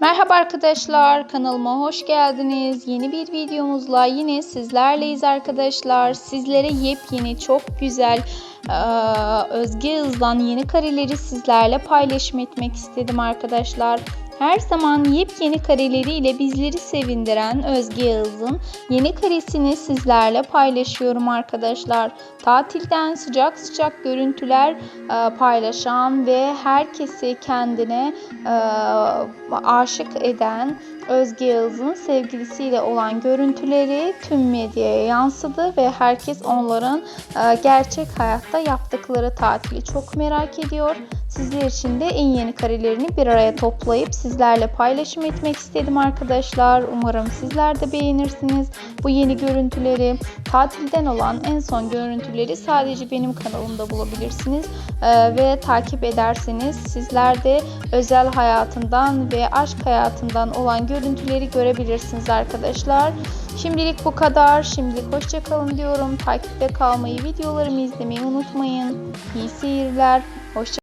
Merhaba arkadaşlar kanalıma hoş geldiniz. Yeni bir videomuzla yine sizlerleyiz arkadaşlar. Sizlere yepyeni çok güzel Özge Yağız'dan yeni kareleri sizlerle paylaşım etmek istedim arkadaşlar. Her zaman yepyeni kareleriyle bizleri sevindiren Özge Yağız'ın yeni karesini sizlerle paylaşıyorum arkadaşlar. Tatilden sıcak sıcak görüntüler e, paylaşan ve herkesi kendine e, aşık eden Özge Yağız'ın sevgilisiyle olan görüntüleri tüm medyaya yansıdı ve herkes onların e, gerçek hayatta yaptıkları tatili çok merak ediyor. Sizler için de en yeni karelerini bir araya toplayıp sizlerle paylaşım etmek istedim arkadaşlar. Umarım sizler de beğenirsiniz bu yeni görüntüleri. Tatilden olan en son görüntüleri sadece benim kanalımda bulabilirsiniz. Ee, ve takip ederseniz sizler de özel hayatından ve aşk hayatından olan görüntüleri görebilirsiniz arkadaşlar. Şimdilik bu kadar. Şimdilik hoşçakalın diyorum. Takipte kalmayı, videolarımı izlemeyi unutmayın. İyi seyirler. Hoşça